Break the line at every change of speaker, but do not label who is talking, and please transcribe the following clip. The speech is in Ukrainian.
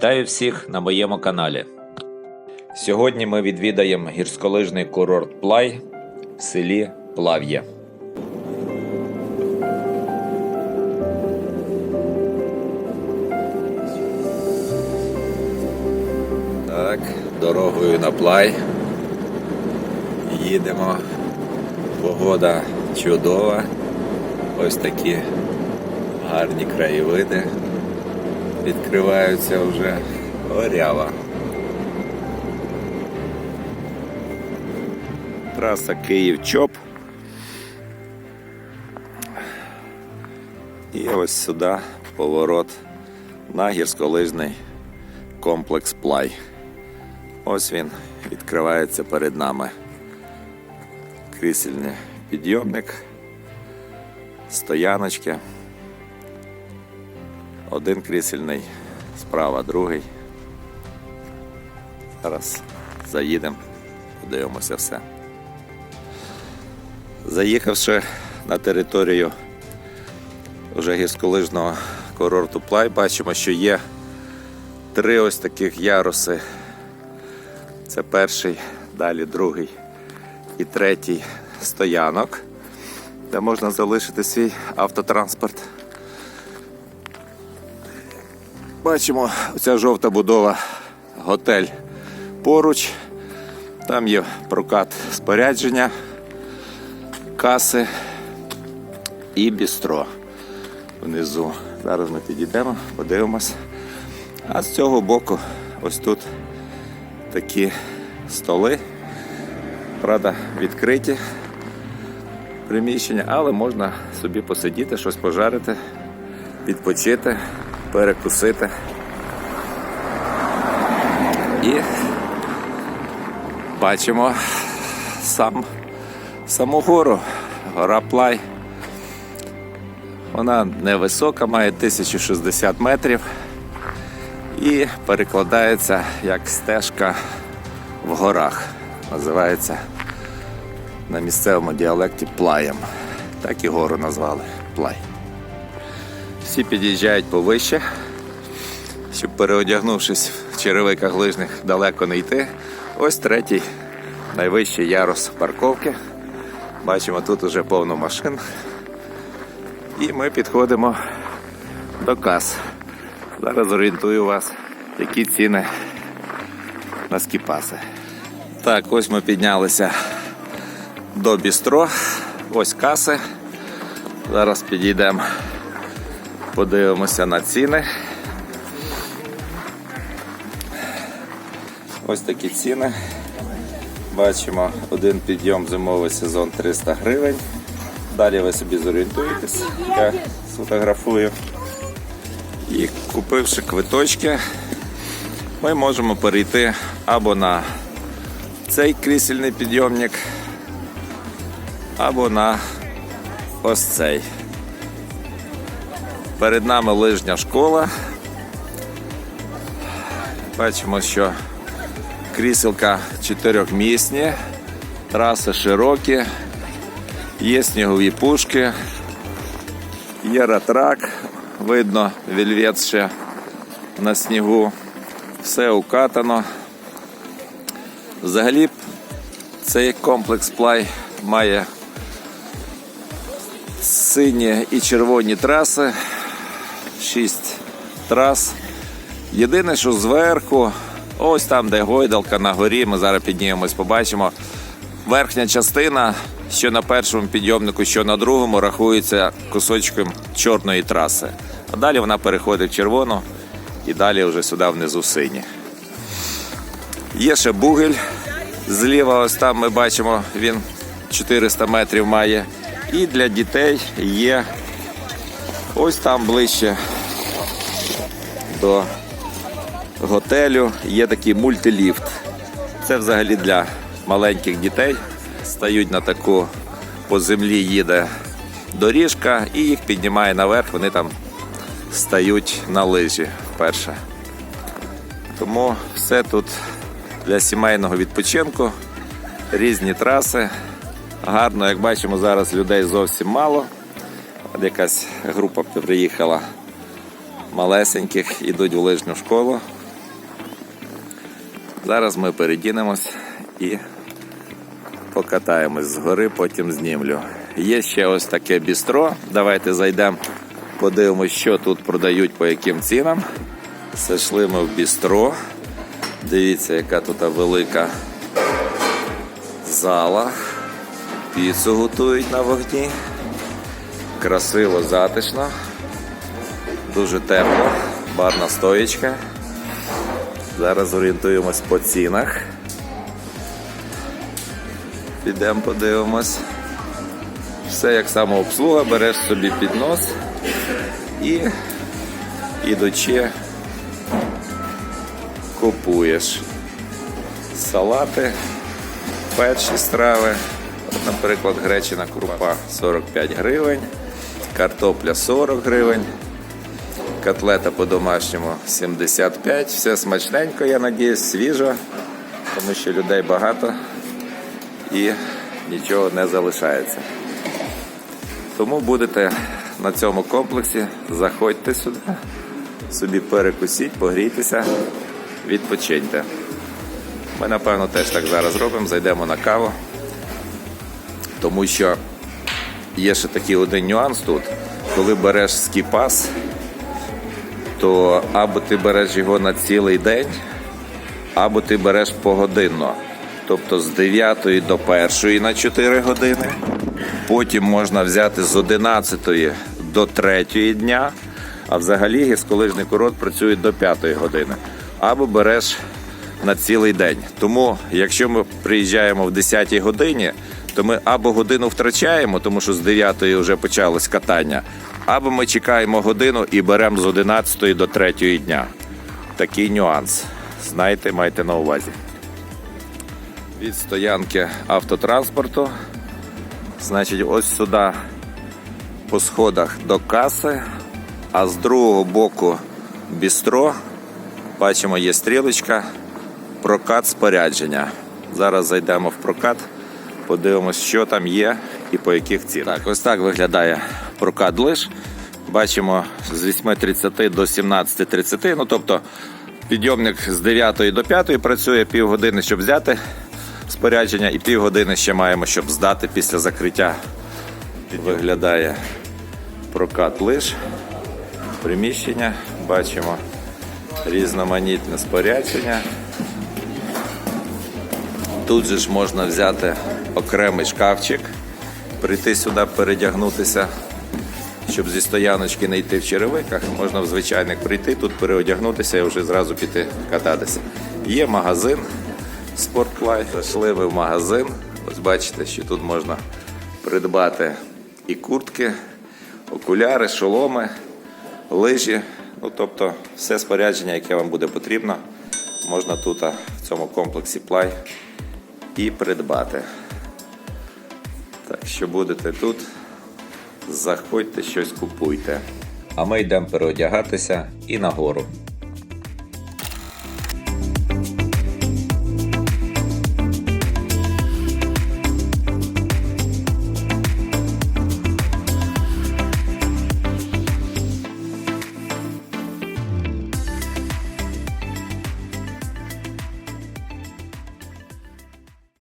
Вітаю всіх на моєму каналі. Сьогодні ми відвідаємо гірськолижний курорт Плай в селі Плав'є. Так, дорогою на плай. Їдемо. Погода чудова. Ось такі гарні краєвиди. Відкриваються вже орява. Траса Київ-Чоп. І ось сюди поворот на гірськолижний комплекс Плай. Ось він відкривається перед нами. Крісельний підйомник, стояночки. Один крісельний, справа другий. Зараз заїдемо, подивимося все. Заїхавши на територію вже гірськолижного курорту Плай, бачимо, що є три ось таких яруси. Це перший, далі другий і третій стоянок, де можна залишити свій автотранспорт. Бачимо, оця жовта будова готель поруч. Там є прокат спорядження, каси і бістро внизу. Зараз ми підійдемо, подивимось. А з цього боку ось тут такі столи. Правда, відкриті приміщення, але можна собі посидіти, щось пожарити, відпочити, перекусити. І бачимо сам, саму гору, гора Плай. Вона невисока, має 1060 метрів і перекладається як стежка в горах. Називається на місцевому діалекті плаєм. Так і гору назвали плай. Всі під'їжджають повище, щоб переодягнувшись в черевиках лижних далеко не йти. Ось третій найвищий ярус парковки. Бачимо, тут уже повно машин. І ми підходимо до кас. Зараз орієнтую вас, які ціни на скіпаси. Так, ось ми піднялися до бістро. Ось каси. Зараз підійдемо, подивимося на ціни. Ось такі ціни. Бачимо один підйом зимовий сезон 300 гривень. Далі ви собі зорієнтуєтесь. Я сфотографую. І купивши квиточки, ми можемо перейти або на цей крісельний підйомник, або на ось цей. Перед нами лижня школа. Бачимо, що кріселка чотирьохмісні, траси широкі, є снігові пушки, є ратрак, видно вільвет ще на снігу, все укатано. Взагалі цей комплекс плай має сині і червоні траси, шість трас. Єдине, що зверху, ось там, де гойдалка на горі, ми зараз піднімемось, побачимо. Верхня частина, що на першому підйомнику, що на другому, рахується кусочком чорної траси. А далі вона переходить в червону і далі вже сюди внизу сині. Є ще бугель. Зліва, ось там ми бачимо, він 400 метрів має. І для дітей є ось там ближче до готелю є такий мультиліфт. Це взагалі для маленьких дітей. Стають на таку по землі їде доріжка і їх піднімає наверх, вони там стають на лижі вперше. Тому все тут для сімейного відпочинку, різні траси. Гарно, як бачимо, зараз людей зовсім мало. От якась група приїхала малесеньких, ідуть у лижню школу. Зараз ми передінемось і покатаємось згори, потім знімлю. Є ще ось таке бістро. Давайте зайдемо, подивимось, що тут продають, по яким цінам. Зайшли ми в бістро. Дивіться, яка тут велика зала. Піцу готують на вогні. Красиво, затишно. Дуже тепло. Барна стоєчка. Зараз орієнтуємось по цінах. Підемо подивимось. Все як самообслуга, береш собі піднос і ідучи купуєш салати, перші страви. Наприклад, гречина крупа 45 гривень, картопля 40 гривень, котлета по-домашньому 75. Все смачненько, я надіюсь, свіжо, тому що людей багато і нічого не залишається. Тому будете на цьому комплексі, заходьте сюди, собі перекусіть, погрійтеся, відпочиньте. Ми, напевно, теж так зараз робимо, зайдемо на каву, тому що є ще такий один нюанс тут. Коли береш скіпас, то або ти береш його на цілий день, або ти береш погодинно. Тобто з 9 до 1 на 4 години. Потім можна взяти з 11 до 3 дня. А взагалі гірськолижний курорт працює до 5 години. Або береш на цілий день. Тому, якщо ми приїжджаємо в 10 годині, то ми або годину втрачаємо, тому що з 9 вже почалось катання, або ми чекаємо годину і беремо з 11 до 3 дня. Такий нюанс. Знайте, майте на увазі. Від стоянки автотранспорту. Значить, ось сюди по сходах до каси, а з другого боку бістро. Бачимо, є стрілочка, прокат спорядження. Зараз зайдемо в прокат, подивимось, що там є і по яких цінах. Так, ось так виглядає прокат лиш. Бачимо з 8.30 до 17.30. Ну тобто підйомник з 9 до 5 працює півгодини, щоб взяти спорядження, і півгодини ще маємо, щоб здати після закриття. Виглядає прокат лиш. Приміщення. Бачимо різноманітне спорядження. Тут же ж можна взяти окремий шкафчик, прийти сюди, передягнутися, щоб зі стояночки не йти в черевиках. Можна в звичайник прийти, тут переодягнутися і вже зразу піти кататися. Є магазин Спортлайф. Зайшли ви в магазин. Ось бачите, що тут можна придбати і куртки, окуляри, шоломи, лижі. Ну, тобто все спорядження, яке вам буде потрібно, можна тут в цьому комплексі Play і придбати. Так що будете тут, заходьте, щось купуйте. А ми йдемо переодягатися і нагору.